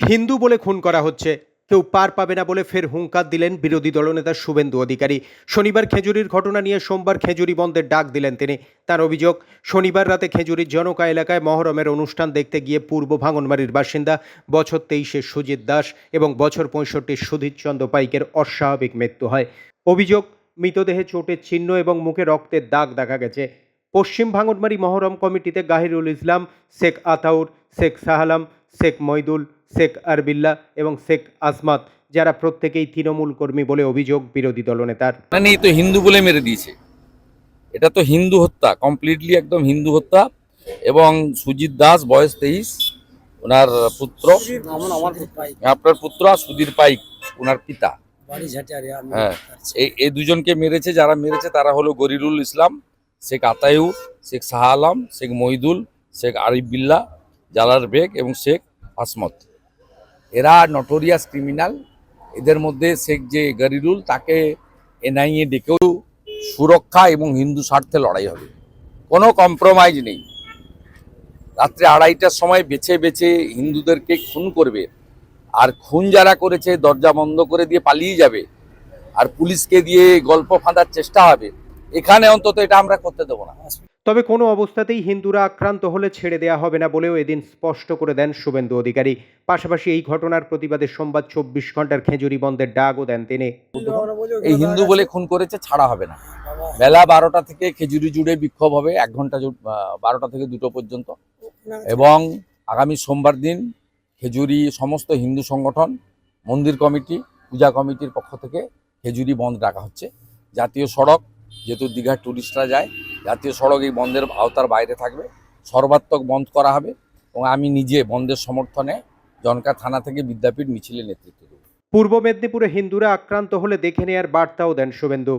হিন্দু বলে খুন করা হচ্ছে। কেউ পার পাবে না বলে ফের হুঙ্কার দিলেন বিরোধী দলনেতা শুভেন্দু অধিকারী। শনিবার খেজুরির ঘটনা নিয়ে সোমবার খেজুরি বন্ধের ডাক দিলেন তিনি। তার অভিযোগ, শনিবার রাতে খেজুরির জনকা এলাকায় মহরমের অনুষ্ঠান দেখতে গিয়ে পূর্ব ভাঙনবাড়ির বাসিন্দা বছর তেইশের সুজিত দাস এবং বছর পঁয়ষট্টির সুধীর চন্দ্র পাইকের অস্বাভাবিক মৃত্যু হয়। অভিযোগ, মৃতদেহে চোটের চিহ্ন এবং মুখে রক্তের দাগ দেখা গেছে। পশ্চিম ভাঙনবাড়ি মহরম কমিটিতে গাহিরুল ইসলাম, শেখ আতাউর, শেখ সাহালাম শেখ মইদুল শেখ আরবিল্লা এবং শেখ আসমাত যারা প্রত্যেকেই তৃণমূল কর্মী বলে অভিযোগ বিরোধী দলনেতার। মানে এই তো হিন্দু বলে মেরে দিয়েছে। এটা তো হিন্দু হত্যা কমপ্লিটলি একদম হিন্দু হত্যা। এবং সুজিত দাস বয়স তেইশ ওনার পুত্র। আমার আমার ভাই আপনার পুত্র আর সুধীর পাইক ওনার পিতা। বাড়ি ঝাঁটারে আমি হ্যাঁ। এই দুজনকে মেরেছে যারা মেরেছে তারা হলো গরিরুল ইসলাম শেখ আতায়ুর শেখ শাহ আলম শেখ মইদুল শেখ আরিফ বিল্লা জালার বেগ এবং শেখ আসমত এরা নটোরিয়াস ক্রিমিনাল এদের মধ্যে শেখ যে গরিরুল, তাকে এনআইএ ডেকেও সুরক্ষা এবং হিন্দু স্বার্থে লড়াই হবে। কোনো কম্প্রোমাইজ নেই। রাত্রে আড়াইটার সময় বেছে বেছে হিন্দুদেরকে খুন করবে। আর খুন যারা করেছে, দরজা বন্ধ করে দিয়ে পালিয়ে যাবে। আর পুলিশকে দিয়ে গল্প ফাঁদার চেষ্টা হবে। এখানে অন্তত এটা আমরা করতে দেবো না। তবে কোনো অবস্থাতেই হিন্দুরা আক্রান্ত হলে ছেড়ে দেওয়া হবে না বলেও এদিন স্পষ্ট করে দেন শুভেন্দু অধিকারী। পাশাপাশি এই ঘটনার প্রতিবাদে সোমবার চব্বিশ ঘণ্টার খেজুরি বন্ধের ডাকও দেন তিনি। এই হিন্দু বলে খুন করেছে, ছাড়া হবে না। বেলা বারোটা থেকে খেজুরি জুড়ে বিক্ষোভ হবে, এক ঘণ্টা বারোটা থেকে দুটো পর্যন্ত। এবং আগামী সোমবার দিন খেজুরি, সমস্ত হিন্দু সংগঠন, মন্দির কমিটি, পূজা কমিটির পক্ষ থেকে খেজুরি বন্ধ ডাকা হচ্ছে। জাতীয় সড়ক, যেহেতু দীঘার টুরিস্টরা যায় জাতীয় সড়ক এই বন্ধের আওতার বাইরে থাকবে। সর্বাত্মক বন্ধ করা হবে এবং আমি নিজে বন্ধের সমর্থনে জনকা থানা থেকে বিদ্যাপীঠ মিছিলে নেতৃত্ব দেব। পূর্ব মেদিনীপুরে হিন্দুরা আক্রান্ত হলে দেখে নেয়ার বার্তাও দেন শুভেন্দু।